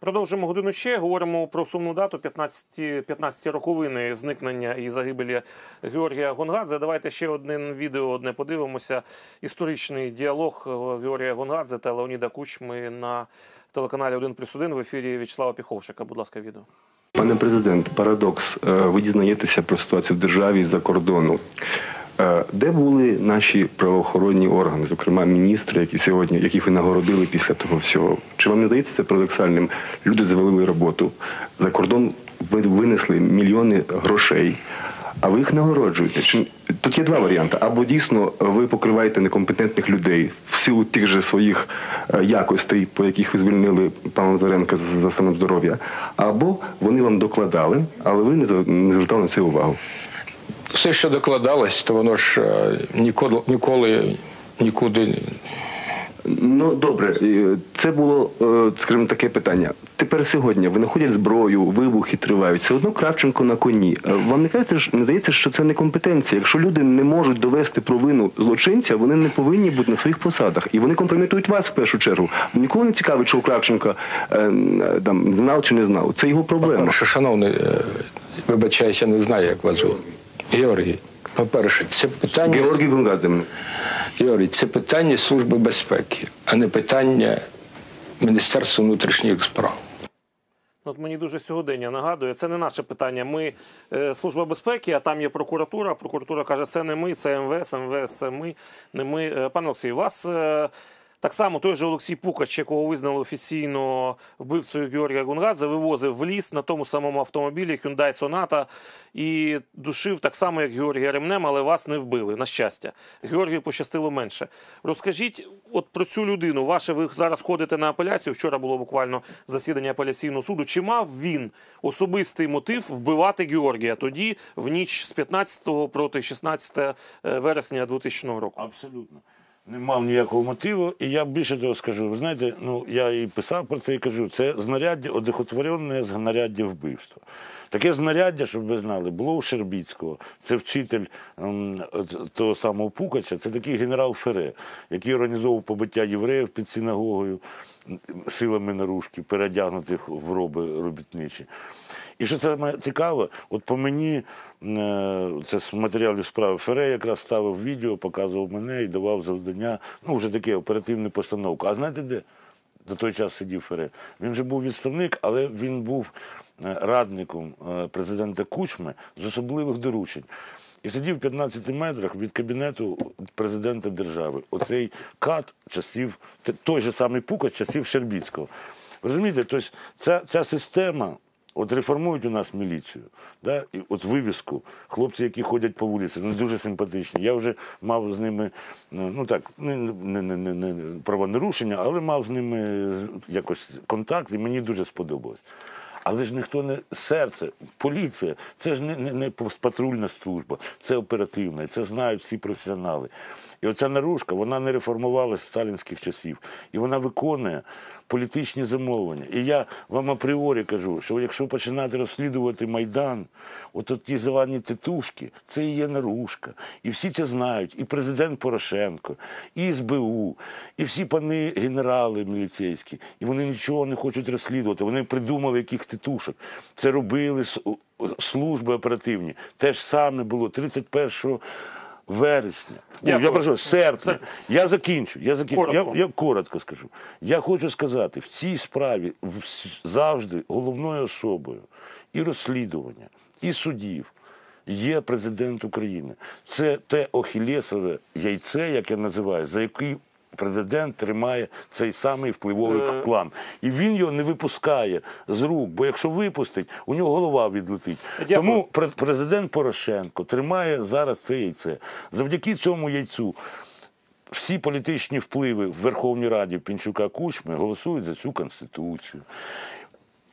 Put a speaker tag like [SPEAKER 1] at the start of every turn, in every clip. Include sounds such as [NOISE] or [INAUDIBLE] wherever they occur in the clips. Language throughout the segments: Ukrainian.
[SPEAKER 1] Продовжимо годину ще. Говоримо про сумну дату 15, 15 роковини зникнення і загибелі Георгія Гонгадзе. Давайте ще одне відео одне подивимося. Історичний діалог е, Георгія Гонгадзе та Леоніда Кучми на телеканалі 1 плюс 1 в ефірі В'ячеслава Піховшика. Будь ласка, відео.
[SPEAKER 2] Пане президент, парадокс. Е, Ви дізнаєтеся про ситуацію в державі з-за кордону. Е, Де були наші правоохоронні органи, зокрема міністри, які сьогодні, яких ви нагородили після того всього? Чи вам не здається це парадоксальним? Люди завалили роботу. За кордон ви винесли мільйони грошей, а ви їх нагороджуєте. Чи тут є два варіанти: або дійсно ви покриваєте некомпетентних людей в силу тих же своїх е, якостей, по яких ви звільнили пана Лазаренка з- за станом здоров'я, або вони вам докладали, але ви не звертали на це увагу.
[SPEAKER 3] Все, що докладалось, то воно ж е, ніколи, ніколи нікуди.
[SPEAKER 2] Ну добре, е, це було, е, скажімо, таке питання. Тепер сьогодні винаходять зброю, вибухи тривають. Все одно Кравченко на коні. Вам не кажеться, не здається, що це некомпетенція. Якщо люди не можуть довести провину злочинця, вони не повинні бути на своїх посадах. І вони компрометують вас в першу чергу. Ніколи не цікавить, що у Кравченка там знав чи не знав. Це його проблема.
[SPEAKER 3] Шановний, вибачаюся, не знаю, як вас звуть. Георгій. По-перше, це питання
[SPEAKER 2] Георгій Гунгадзе. мене.
[SPEAKER 3] Георгій, це питання Служби безпеки, а не питання Міністерства внутрішніх справ.
[SPEAKER 1] От мені дуже сьогодення нагадує, це не наше питання. Ми е, служба безпеки, а там є прокуратура. Прокуратура каже, це не ми, це МВС, МВС це ми, не ми. Е, Пане Олексій, вас е, так само той же Олексій Пукач, якого визнали офіційно вбивцею Георгія Гунгадзе, вивозив в ліс на тому самому автомобілі Hyundai Sonata і душив так само, як Георгія Ремнем, але вас не вбили, на щастя. Георгію пощастило менше. Розкажіть от про цю людину. Ваше ви зараз ходите на апеляцію. Вчора було буквально засідання апеляційного суду. Чи мав він особистий мотив вбивати Георгія тоді, в ніч з 15 проти 16 вересня 2000 року?
[SPEAKER 4] Абсолютно. Не мав ніякого мотиву, і я більше того скажу. Ви знаєте, ну я і писав про це і кажу, це знаряддя одихотворене знаряддя вбивства. Таке знаряддя, щоб ви знали, було у Щербіцького. Це вчитель ем, того самого Пукача, це такий генерал Фере, який організовував побиття євреїв під синагогою силами наружки, переодягнутих в роби робітничі. І що саме цікаво, от по мені е, це з матеріалів справи Фере якраз ставив відео, показував мене і давав завдання, ну вже таке оперативну постановку. А знаєте де? До той час сидів Фере. Він же був відставник, але він був радником е, президента Кучми з особливих доручень. І сидів в 15 метрах від кабінету президента держави. Оцей кат часів, той же самий Пукач часів Щербіцького. Розумієте, тобто ця, ця система. От реформують у нас міліцію, да? і от вивіску, хлопці, які ходять по вулиці, ну дуже симпатичні. Я вже мав з ними, ну ну, так, не, не, не, не, правонарушення, але мав з ними е, якось контакт, і мені дуже сподобалось. Але ж ніхто не серце, поліція, це ж не, не, не патрульна служба, це оперативна, це знають всі професіонали. І оця наружка, вона не реформувалася з сталінських часів, і вона виконує політичні замовлення. І я вам апріорі кажу, що якщо починати розслідувати Майдан, от ті звані титушки, це і є наружка. І всі це знають. І президент Порошенко, і СБУ, і всі пани генерали міліцейські. І вони нічого не хочуть розслідувати. Вони придумали яких титушок. Це робили служби оперативні. Те ж саме було 31 вересня. Ой,
[SPEAKER 1] Дякую.
[SPEAKER 4] Я прошу, серпня. Я закінчу. Я закінчу. Я,
[SPEAKER 1] Коротко.
[SPEAKER 4] я коротко скажу. Я хочу сказати, в цій справі завжди головною особою і розслідування, і судів є президент України. Це те охілєсове яйце, як я називаю, за який президент тримає цей самий впливовий
[SPEAKER 1] Е.
[SPEAKER 4] план. І він його не випускає з рук, бо якщо випустить, у нього голова відлетить.
[SPEAKER 1] Дякую.
[SPEAKER 4] Тому президент Порошенко тримає зараз це яйце. Завдяки цьому яйцю всі політичні впливи в Верховній Раді Пінчука Кучми голосують за цю конституцію.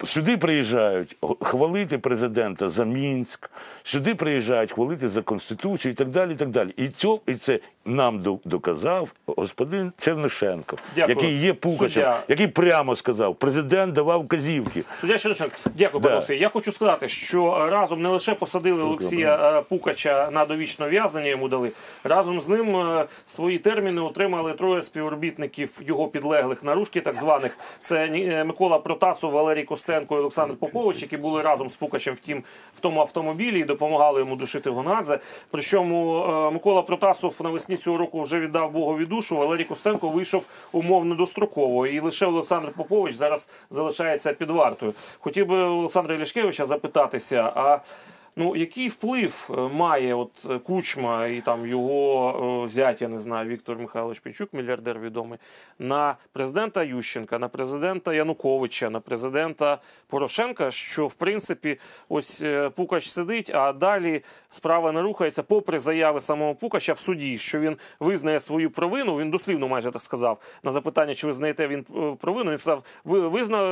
[SPEAKER 4] Сюди приїжджають хвалити президента за Мінськ, сюди приїжджають хвалити за Конституцію і так далі. І так далі. І, цьо, і це нам доказав господин Чернишенко,
[SPEAKER 1] Дякую.
[SPEAKER 4] який є Пукачем,
[SPEAKER 1] Суддя.
[SPEAKER 4] який прямо сказав, президент давав вказівки.
[SPEAKER 1] Суддя Чернишенко, дякую,
[SPEAKER 4] Да.
[SPEAKER 1] пане Олексій. Я хочу сказати, що разом не лише посадили Олексія е, Пукача на довічне ув'язнення, йому дали разом з ним е, свої терміни отримали троє співробітників його підлеглих наружки, так званих. Це е, Микола Протасов, Валерій Костенко і Олександр Попович, які були разом з Пукачем в тім в тому автомобілі і допомагали йому душити Гонадзе. Причому Микола Протасов навесні цього року вже віддав Богові душу. Валерій Костенко вийшов умовно достроково, і лише Олександр Попович зараз залишається під вартою. Хотів би Олександра Ляшкевича запитатися, а ну який вплив е, має от е, Кучма і там його е, зять, я не знаю, Віктор Михайлович Пінчук, мільярдер відомий, на президента Ющенка, на президента Януковича, на президента Порошенка, що в принципі ось Пукач сидить, а далі справа не рухається, попри заяви самого Пукача в суді, що він визнає свою провину. Він дослівно майже так сказав на запитання, чи ви знаєте він провину. Він сказав: ви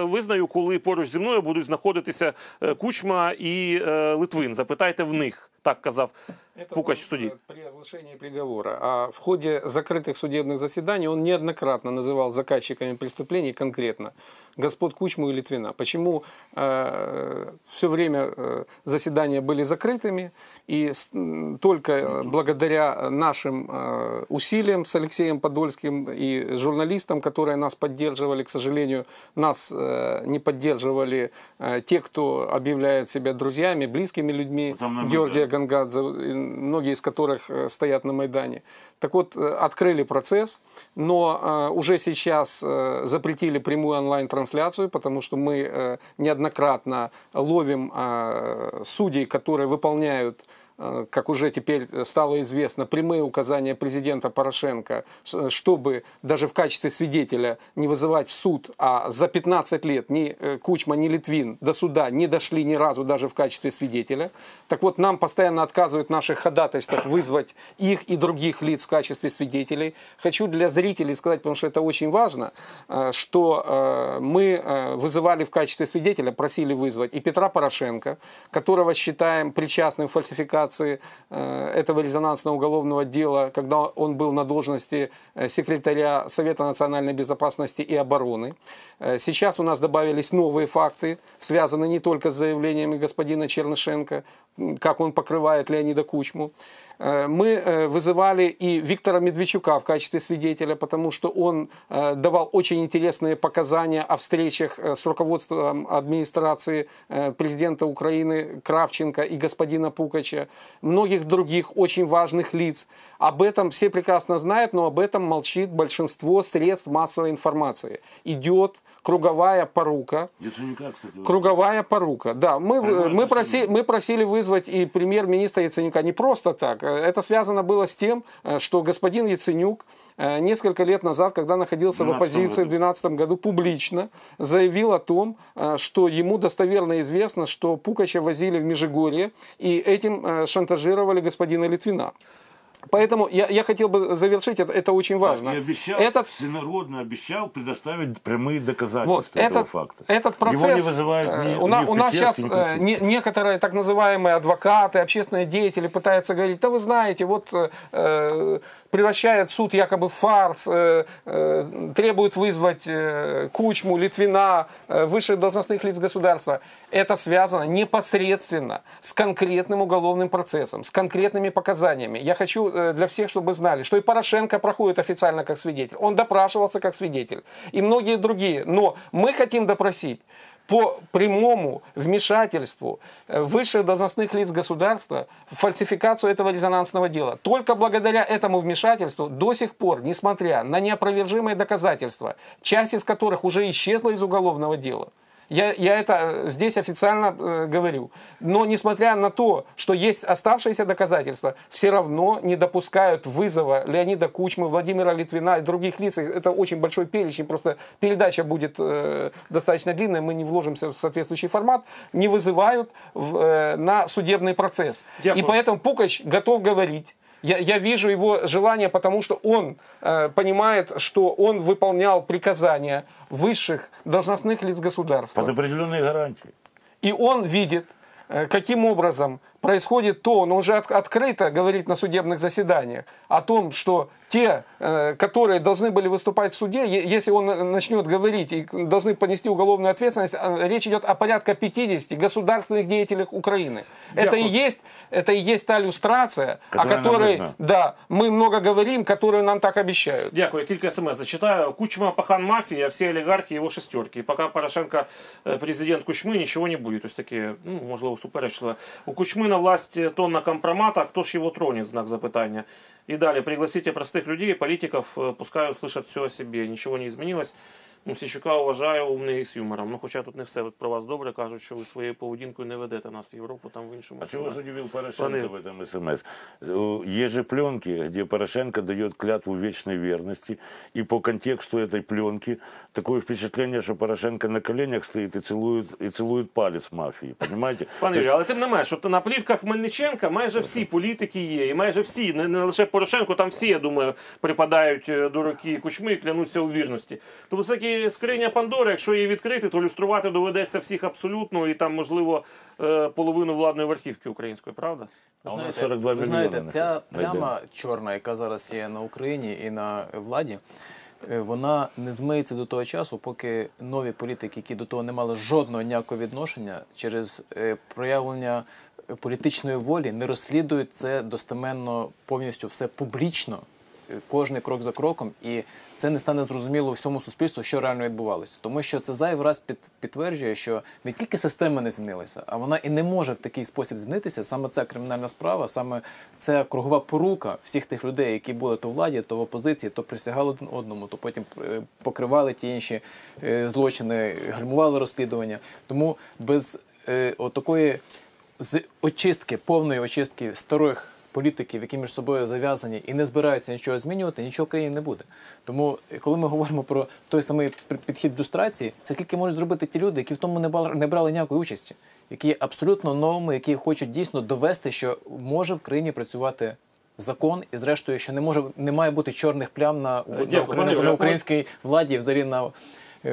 [SPEAKER 1] визнаю, коли поруч зі мною будуть знаходитися Кучма і е, Литвин. Запитайте в них. Так казав
[SPEAKER 5] Это
[SPEAKER 1] Пукач
[SPEAKER 5] он,
[SPEAKER 1] в суді.
[SPEAKER 5] э, При оглашении приговора. А в ходе закрытых судебных заседаний он неоднократно называл заказчиками преступлений конкретно господ Кучму и Литвина. Почему все время э, заседания были закрытыми, и с- только э, благодаря нашим э, усилиям с Алексеем Подольским и журналистам, которые нас поддерживали, к сожалению, нас э, не поддерживали э, те, кто объявляет себя друзьями, близкими людьми
[SPEAKER 4] Там
[SPEAKER 5] Георгия. Гангадзе, многие из которых э, стоят на Майдане. Так вот, э, открыли процесс, но э, уже сейчас э, запретили прямую онлайн-трансляцию, потому что мы э, неоднократно ловим э, судей, которые выполняют э, как уже теперь стало известно, прямые указания президента Порошенко, с- чтобы даже в качестве свидетеля не вызывать в суд, а за 15 лет ни э, Кучма, ни Литвин до суда не дошли ни разу даже в качестве свидетеля. Так вот, нам постоянно отказывают в наших ходатайствах вызвать их и других лиц в качестве свидетелей. Хочу для зрителей сказать, потому что это очень важно, э, что э, мы э, вызывали в качестве свидетеля, просили вызвать и Петра Порошенко, которого считаем причастным к фальсификации э, этого резонансного уголовного дела, когда он был на должности э, секретаря Совета национальной безопасности и обороны. Э, Сейчас у нас добавились новые факты, связанные не только с заявлениями господина Чернышенко, как он покрывает Леонида Кучму. Э, Мы э, вызывали и Виктора Медведчука в качестве свидетеля, потому что он э, давал очень интересные показания о встречах с руководством администрации президента Украины Кравченко и господина Пукача, многих других очень важных лиц. Об этом все прекрасно знают, но об этом молчит большинство средств массовой информации. Идет круговая порука,
[SPEAKER 4] Яценюка, кстати,
[SPEAKER 5] Круговая порука, да. Мы, мы, проси, мы просили вызвать и премьер-министра Яценюка не просто так. Это связано было с тем, э, что господин Яценюк э, несколько лет назад, когда находился в
[SPEAKER 4] 12
[SPEAKER 5] оппозиции в
[SPEAKER 4] году.
[SPEAKER 5] 2012 году, публично заявил о том, э, что ему достоверно известно, что Пукача возили в Межигорье и этим шантажировали господина Литвина. Поэтому я, я хотел бы завершить, это, это очень важно.
[SPEAKER 4] И обещал,
[SPEAKER 5] Этот
[SPEAKER 4] всенародно обещал предоставить прямые доказательства
[SPEAKER 5] Вот,
[SPEAKER 4] этого
[SPEAKER 5] этот,
[SPEAKER 4] факта.
[SPEAKER 5] этот процесс...
[SPEAKER 4] Его не вызывают
[SPEAKER 5] э,
[SPEAKER 4] ни,
[SPEAKER 5] у, на-
[SPEAKER 4] ни
[SPEAKER 5] у нас сейчас э, не- некоторые так называемые адвокаты, общественные деятели пытаются говорить, да вы знаете, вот э, э, превращает суд якобы в фарс, э, э, требует вызвать э, Кучму, Литвина, э, высших должностных лиц государства. Это связано непосредственно с конкретным уголовным процессом, с конкретными показаниями. Я хочу э, для всех, чтобы знали, что и Порошенко проходит официально как свидетель. Он допрашивался как свидетель. И многие другие. Но мы хотим допросить по прямому вмешательству э, высших должностных лиц государства в фальсификацию этого резонансного дела. Только благодаря этому вмешательству до сих пор, несмотря на неопровержимые доказательства, часть из которых уже исчезла из уголовного дела, я, я это э, здесь официально э, говорю. Но несмотря на то, что есть оставшиеся доказательства, все равно не допускают вызова Леонида Кучмы, Владимира Литвина и других лиц. Это очень большой перечень. Просто передача будет э, достаточно длинная, мы не вложимся в соответствующий формат. Не вызывают в, э, на судебный процесс.
[SPEAKER 1] Дякую.
[SPEAKER 5] И поэтому Пукач готов говорить. Я, я вижу его желание, потому что он э, понимает, что он выполнял приказания высших должностных лиц государства.
[SPEAKER 4] Под определенные гарантии.
[SPEAKER 5] И он видит, э, каким образом происходит то, он уже от- открыто говорит на судебных заседаниях о том, что те, э, которые должны были выступать в суде, е- если он э, начнет говорить и должны понести уголовную ответственность, э, речь идет о порядка 50 государственных деятелей Украины. Это и есть, это и есть та иллюстрация, о
[SPEAKER 4] Которая нам
[SPEAKER 5] которой, да, мы много говорим, которую нам так обещают.
[SPEAKER 1] Дякую. Кілька смс зачитаю. Кучма пахан мафия, все олигархи его шестерки. Пока Порошенко э, президент Кучмы, ничего не будет. Ось таке, ну, можливо, суперечливе. У Кучмы на власти тонна компромата, а кто ж его тронет, знак запитання. И далее, пригласите простых людей, политиков, э, пускай услышат все о себе. Ничего не изменилось. Ну, Січука вважаю умний і з юмором. Ну, хоча тут не все про вас добре кажуть, що ви своєю поведінкою не ведете нас в Європу, там в іншому.
[SPEAKER 4] А чего
[SPEAKER 1] смислі.
[SPEAKER 4] удивил Порошенко
[SPEAKER 1] Пане-
[SPEAKER 4] в этом СМС? Э, Есть же пленки, где Порошенко дает клятву вечной верности, и по контексту этой пленки такое впечатление, что Порошенко на коленях стоит и целует, и целует палец мафии, понимаете? [LAUGHS]
[SPEAKER 1] Пане
[SPEAKER 4] То есть
[SPEAKER 1] Юрію, але тим не менш, от на плівках Мельниченка майже всі політики є, і майже всі, не, не лише Порошенко, там всі, я думаю, припадають е, до руки кучми і клянуться у вірності. Тобто це скриня Пандори, якщо її відкрити, то люструвати доведеться всіх абсолютно, і там, можливо, е, половину владної верхівки української, правда?
[SPEAKER 4] А у нас
[SPEAKER 6] Знаєте,
[SPEAKER 4] 42
[SPEAKER 6] ви
[SPEAKER 4] мільйони
[SPEAKER 6] знаєте, ця пляма чорна, яка зараз є на Україні і на владі, е, вона не змиється до того часу, поки нові політики, які до того не мали жодного ніякого відношення, через е, проявлення політичної волі не розслідують це достеменно повністю все публічно, кожний крок за кроком, і це не стане зрозуміло всьому суспільству, що реально відбувалося. Тому що це зайвий раз під, підтверджує, що не тільки система не змінилася, а вона і не може в такий спосіб змінитися. Саме ця кримінальна справа, саме ця кругова порука всіх тих людей, які були то в владі, то в опозиції, то присягали один одному, то потім е, покривали ті інші е, злочини, гальмували розслідування. Тому без е, отакої очистки, повної очистки старих політиків, які між собою зав'язані і не збираються нічого змінювати, нічого в країні не буде. Тому, е, коли ми говоримо про той самий підхід люстрації, це тільки можуть зробити ті люди, які в тому не брали, ніякої участі, які є абсолютно новими, які хочуть дійсно довести, що може в країні працювати. Закон і зрештою, що не може не має бути чорних плям на, на,
[SPEAKER 1] Дякую,
[SPEAKER 6] на,
[SPEAKER 1] пане
[SPEAKER 6] на, українській владі, взагалі на е,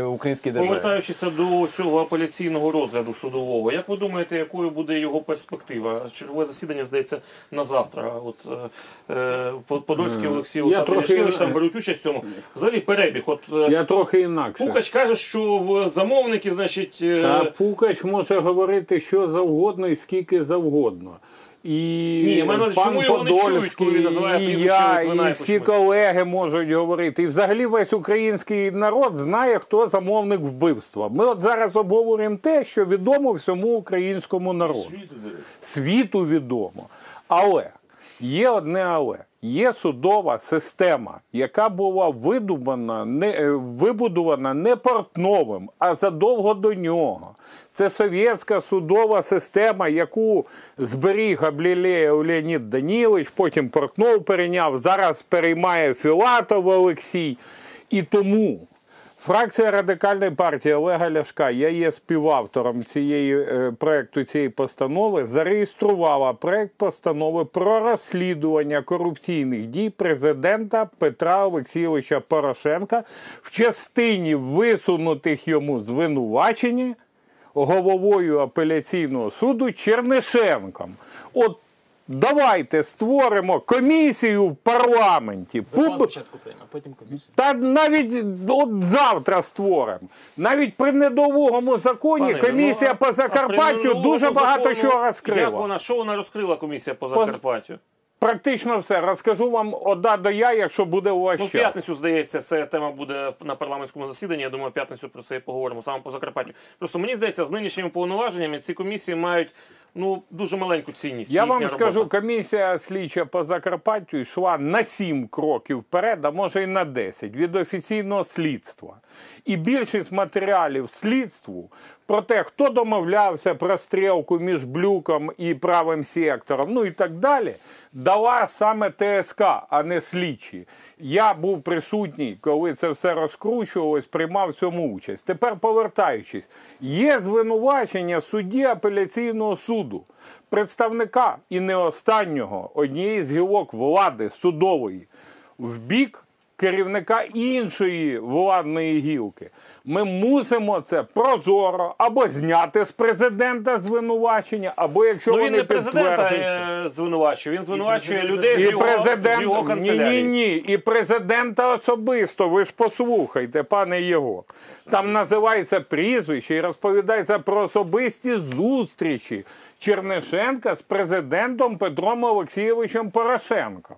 [SPEAKER 6] українській державі.
[SPEAKER 1] Повертаючися до цього апеляційного розгляду судового, як ви думаєте, якою буде його перспектива? Чергове засідання здається на завтра. От е, е, Подольський Олексій
[SPEAKER 7] я
[SPEAKER 1] Олександр
[SPEAKER 7] трохи-
[SPEAKER 1] там беруть участь в цьому. Взагалі перебіг. От е,
[SPEAKER 7] Я трохи інакше.
[SPEAKER 1] Пукач каже, що в замовники, значить, е,
[SPEAKER 7] Та Пукач може говорити що завгодно і скільки завгодно. І
[SPEAKER 1] Ні, увазі,
[SPEAKER 7] пан
[SPEAKER 1] чому його не чують,
[SPEAKER 7] Подольський,
[SPEAKER 1] коли він називає
[SPEAKER 7] і я, і всі колеги можуть говорити. І взагалі весь український народ знає, хто замовник вбивства. Ми от зараз обговорюємо те, що відомо всьому українському народу.
[SPEAKER 4] Світу,
[SPEAKER 7] світу відомо. Але є одне але. Є судова система, яка була видумана, не, е, вибудована не Портновим, а задовго до нього. Це совєтська судова система, яку зберіг Аблілеєв Леонід Данілович, потім Портнов перейняв, зараз переймає Філатов Олексій. І тому Фракція радикальної партії Олега Ляшка, я є співавтором цієї е, проекту цієї постанови, зареєструвала проект постанови про розслідування корупційних дій президента Петра Олексійовича Порошенка в частині висунутих йому звинувачень головою апеляційного суду Чернишенком. От давайте створимо комісію в парламенті.
[SPEAKER 6] Закон
[SPEAKER 7] Пуб-
[SPEAKER 6] спочатку прийме, потім комісію.
[SPEAKER 7] та навіть от завтра створимо. Навіть при недовгому законі
[SPEAKER 1] Пане,
[SPEAKER 7] комісія
[SPEAKER 1] ну,
[SPEAKER 7] по Закарпаттю дуже багато
[SPEAKER 1] закону,
[SPEAKER 7] чого
[SPEAKER 1] Як вона, що вона розкрила комісія по Закарпаттю?
[SPEAKER 7] Практично все. Розкажу вам ода до я, якщо буде у вас
[SPEAKER 1] Ну, в п'ятницю, здається, ця тема буде на парламентському засіданні. Я думаю, в п'ятницю про це і поговоримо саме по Закарпаттю. Просто мені здається, з нинішніми повноваженнями ці комісії мають ну дуже маленьку цінність.
[SPEAKER 7] Я вам скажу,
[SPEAKER 1] робота.
[SPEAKER 7] комісія слідча по Закарпаттю йшла на 7 кроків вперед, а може і на 10 від офіційного слідства. І більшість матеріалів слідству про те, хто домовлявся про стрілку між блюком і правим сектором, ну і так далі, дала саме ТСК, а не слідчі. Я був присутній, коли це все розкручувалось, приймав в цьому участь. Тепер повертаючись, є звинувачення судді апеляційного суду, представника і не останнього однієї з гілок влади судової в бік керівника іншої владної гілки. Ми мусимо це прозоро або зняти з президента звинувачення, або якщо
[SPEAKER 1] Ну
[SPEAKER 7] вони
[SPEAKER 1] він не президента е, звинувачує, він звинувачує
[SPEAKER 4] президента-
[SPEAKER 1] людей з
[SPEAKER 7] І
[SPEAKER 1] його, з його
[SPEAKER 7] ні,
[SPEAKER 1] канцелярії.
[SPEAKER 7] ні, ні, і президента особисто. Ви ж послухайте, пане Єгор. Там називається прізвище і розповідається про особисті зустрічі Чернишенка з президентом Петром Олексійовичем Порошенком.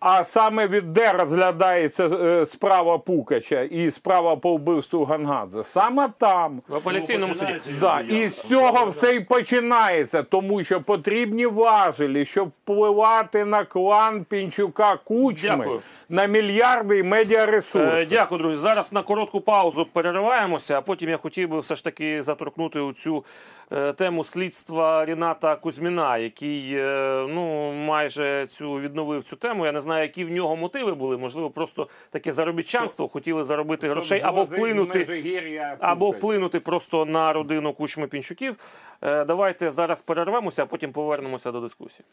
[SPEAKER 7] А саме від де розглядається е, справа Пукача і справа по вбивству Гангадзе? Саме там.
[SPEAKER 1] В апеляційному суді.
[SPEAKER 7] Да, і з цього все і починається, тому що потрібні важелі, щоб впливати на клан Пінчука Кучми
[SPEAKER 1] Дякую.
[SPEAKER 7] На мільярди і медіаресурси.
[SPEAKER 1] Е, Дякую, друзі. Зараз на коротку паузу перериваємося, а потім я хотів би все ж таки заторкнути у цю тему слідства Ріната Кузьміна, який е, ну, майже цю відновив цю тему. Я не знаю, які в нього мотиви були. Можливо, просто таке заробітчанство, хотіли заробити грошей або вплинути. Або вплинути просто на родину Кучми Пінчуків. Е, Давайте зараз перервемося, а потім повернемося до дискусії.